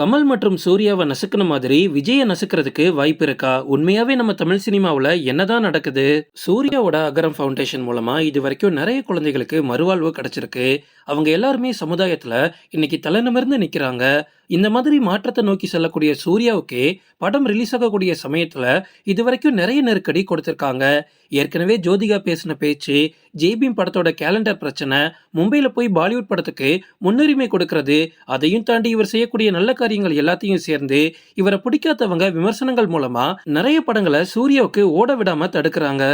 கமல் மற்றும் சூர்யாவை நசுக்குன மாதிரி விஜயை நசுக்கிறதுக்கு வாய்ப்பு இருக்கா? உண்மையாவே நம்ம தமிழ் சினிமாவில் என்னதான் நடக்குது? சூர்யாவோட அகரம் ஃபவுண்டேஷன் மூலமா இது வரைக்கும் நிறைய குழந்தைகளுக்கு மறுவாழ்வு கிடைச்சிருக்கு. அவங்க எல்லாருமே சமுதாயத்துல இன்னைக்கு தலைநிமிர்ந்து நிக்கிறாங்க. இந்த மாதிரி மாற்றத்தை நோக்கி செல்லக்கூடிய சூர்யாவுக்கு படம் ரிலீஸ் ஆகக்கூடிய சமயத்துல இது வரைக்கும் நிறைய நெருக்கடி கொடுத்திருக்காங்க. ஏற்கனவே ஜோதிகா பேசின பேச்சு ஜேபிம் படத்தோட கேலண்டர் பிரச்சனை மும்பையில போய் பாலிவுட் படத்துக்கு முன்னுரிமை கொடுக்கறது அதையும் தாண்டி இவர் செய்யக்கூடிய நல்ல காரியங்கள் எல்லாத்தையும் சேர்ந்து இவரை பிடிக்காதவங்க விமர்சனங்கள் மூலமா நிறைய படங்களை சூர்யாவுக்கு ஓட விடாம தடுக்கிறாங்க.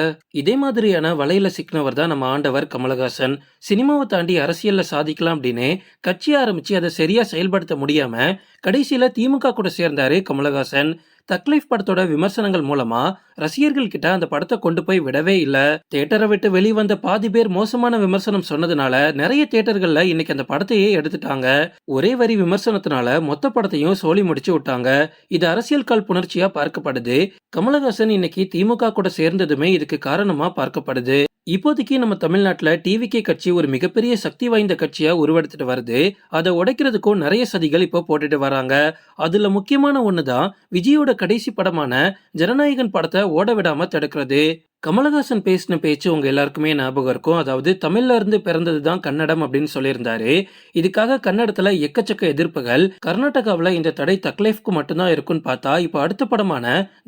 இதே மாதிரியான வலையில சிக்கினவர் தான் நம்ம ஆண்டவர் கமலஹாசன். சினிமாவை தாண்டி அரசியல்ல சாதிக்கலாம் அப்படின்னு கட்சி ஆரம்பிச்சு அதை சரியா செயல்படுத்த முடியாம கடைசியில் திமுக கூட சேர்ந்தாரு கமலஹாசன். தக்லீஃப் படத்தோட விமர்சனங்கள் மூலமா ரசிகர்கள் கிட்ட அந்த படத்தை கொண்டு போய் விடவே இல்லை. தேட்டரை விட்டு வெளிவந்த பாதி பேர் மோசமான விமர்சனம் சொன்னதுனால நிறைய தேட்டர்கள்ல இன்னைக்கு அந்த படத்தையே எடுத்துட்டாங்க. ஒரே வரி விமர்சனத்தினால மொத்த படத்தையும் சோழி முடிச்சு விட்டாங்க. இது அரசியல் கால் புணர்ச்சியா பார்க்கப்படுது. கமலஹாசன் இன்னைக்கு திமுக கூட சேர்ந்ததுமே இதுக்கு காரணமா பார்க்கப்படுது. இப்போதைக்கு நம்ம தமிழ்நாட்டில் டிவிகே கட்சி ஒரு மிகப்பெரிய சக்தி வாய்ந்த கட்சியாக உருவெடுத்துட்டு வருது. அதை உடைக்கிறதுக்கும் நிறைய சதிகள் இப்போ போட்டுட்டு வராங்க. அதில் முக்கியமான ஒன்று தான் விஜயோட கடைசி படமான ஜனநாயகன் படத்தை ஓட விடாமல் தடுக்கிறது. கமலஹாசன் பேசின பேச்சு உங்க எல்லாருக்குமே ஞாபகம் இருக்கும். அதாவது தமிழ்ல இருந்து பிறந்தது தான் கன்னடம் அப்படின்னு சொல்லியிருந்தாரு. இதுக்காக கன்னடத்துல எக்கச்சக்க எதிர்ப்புகள். கர்நாடகாவில் இந்த தடை தக்லைஃப்க்கு மட்டும்தான் இருக்கும்னு பார்த்தா இப்போ அடுத்த படமான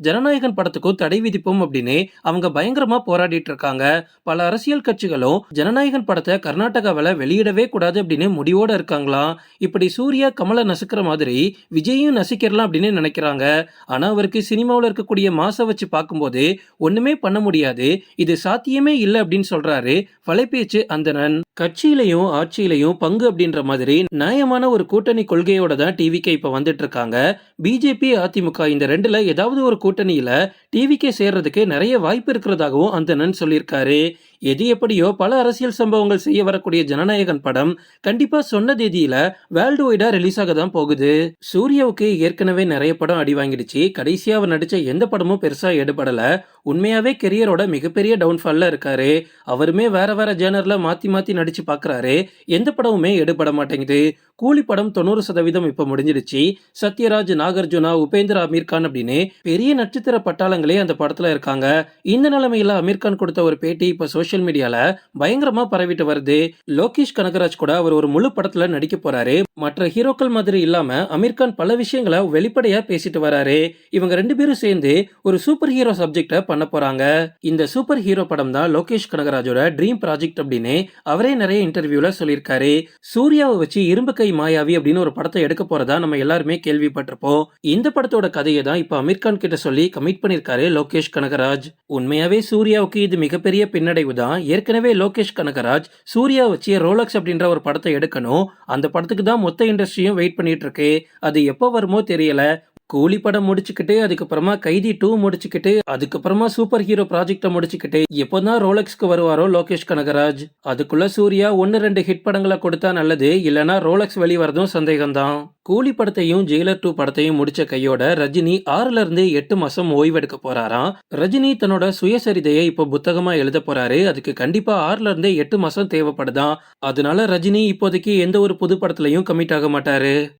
ஜனநாயகன் படத்துக்கும் தடை விதிப்போம் அப்படின்னு அவங்க பயங்கரமா போராடிட்டு இருக்காங்க. பல அரசியல் கட்சிகளும் ஜனநாயகன் படத்தை கர்நாடகாவில் வெளியிடவே கூடாது அப்படின்னு முடிவோட இருக்காங்களாம் இப்படி சூர்யா கமலை நசுக்கிற மாதிரி விஜயும் நசிக்கிறலாம் அப்படின்னு நினைக்கிறாங்க. ஆனா அவருக்கு சினிமாவில் இருக்கக்கூடிய மாசை வச்சு பார்க்கும்போது ஒண்ணுமே பண்ண முடியாது. இது சாத்தியமே இல்லை அப்படின்னு சொல்றாரு வலைபேச்சு அந்தணன். கட்சியிலையும் ஆட்சியிலையும் பங்கு அப்படின்ற மாதிரி நியாயமான ஒரு கூட்டணி கொள்கையோட தான் டிவிகே இப்ப வந்துட்டு இருக்காங்க பிஜேபி அதிமுக இந்த ரெண்டுல ஏதாவது ஒரு கூட்டணியில டிவிகே சேர்றதுக்கு நிறைய வாய்ப்பு இருக்கிறதாகவும் அந்தணன் சொல்லியிருக்காரு. எது எப்படியோ பல அரசியல் சம்பவங்கள் செய்ய வரக்கூடிய ஜனநாயகன் படம் கண்டிப்பா சொன்ன தேதியில வேர்ல்டு வைடா ரிலீஸ் ஆக தான் போகுது. சூர்யாவுக்கு ஏற்கனவே நிறைய படம் அடி வாங்கிடுச்சு. கடைசியா அவர் நடிச்ச எந்த படமும் பெருசா எடுபடல. உண்மையாவே கெரியரோட மிகப்பெரிய டவுன்ஃபால்ல இருக்காரு. அவருமே வேற வேற ஜேனர்ல மாத்தி மாத்தி நடிச்சு பாக்குறாரு. எந்த படமுமே எடுபட மாட்டேங்குது. கூலி படம் தொண்ணூறு சதவீதம் இப்போ முடிஞ்சிடுச்சு. சத்யராஜ் நாகார்ஜுனா உபேந்திர அமீர் கான் அப்படின்னு பெரிய நட்சத்திர பட்டாளங்களே அந்த படத்துல இருக்காங்க. இந்த நிலைமையில அமீர்கான் கொடுத்த ஒரு பேட்டி இப்ப சோஷியல் மீடியால பயங்கரமா பரவிட்டு வருது. லோகேஷ் கனகராஜ் கூட அவர் ஒரு முழு படத்துல நடிக்க போறாரு. மற்ற ஹீரோக்கள் மாதிரி இல்லாம அமீர்கான் பல விஷயங்களை வெளிப்படையா பேசிட்டு வராரு. இவங்க ரெண்டு பேரும் சேர்ந்து ஒரு சூப்பர் ஹீரோ சப்ஜெக்ட பண்ண போறாங்க. இந்த சூப்பர் ஹீரோ படம் தான் லோகேஷ் கனகராஜோட ட்ரீம் ப்ராஜெக்ட் அப்படின்னு அவரே நிறைய இன்டர்வியூல சொல்லியிருக்காரு. சூர்யாவை வச்சு இரும்பு கை மாயாவி அப்படின்னு ஒரு படத்தை எடுக்க போறதா நம்ம எல்லாருமே கேள்விப்பட்டிருப்போம். இந்த படத்தோட கதையை தான் இப்ப அமீர்கான் கிட்ட சொல்லி கமிட் பண்ணிருக்காரு லோகேஷ் கனகராஜ். உண்மையாவே சூர்யாவுக்கு இது மிகப்பெரிய பின்னடைவு தான். ஏற்கனவே லோகேஷ் கனகராஜ் சூர்யா வச்சு ரோலக்ஸ் அப்படின்ற ஒரு படத்தை எடுக்கணும். அந்த படத்துக்கு தான் மொத்த இண்டஸ்ட்ரியும் வெயிட் பண்ணிட்டு இருக்கு. அது எப்போ வருமோ தெரியல. கூலி படம் முடிச்சுக்கிட்டு அதுக்கப்புறமா கைதி டூ முடிச்சுக்கிட்டு அதுக்கப்புறமா சூப்பர் ஹீரோ ப்ராஜெக்டை முடிச்சுக்கிட்டு எப்போதான் ரோலக்ஸ்க்கு வருவாரோ லோகேஷ் கனகராஜ். அதுக்குள்ள சூர்யா ஒன்னு ரெண்டு ஹிட் படங்களை கொடுத்தா நல்லது இல்லனா ரோலக்ஸ் வெளிவரதும் சந்தேகம்தான். கூலி படத்தையும் ஜெயிலர் டூ படத்தையும் முடிச்ச கையோட ரஜினி ஆறுல இருந்து எட்டு மாசம் ஓய்வெடுக்க போறாராம். ரஜினி தன்னோட சுயசரிதையை இப்போ புத்தகமா எழுத போறாரு. அதுக்கு கண்டிப்பா ஆறுல இருந்து எட்டு மாசம் தேவைப்படுதான். அதனால ரஜினி இப்போதைக்கு எந்த ஒரு புது படத்துலயும் கமிட் ஆக மாட்டாரு.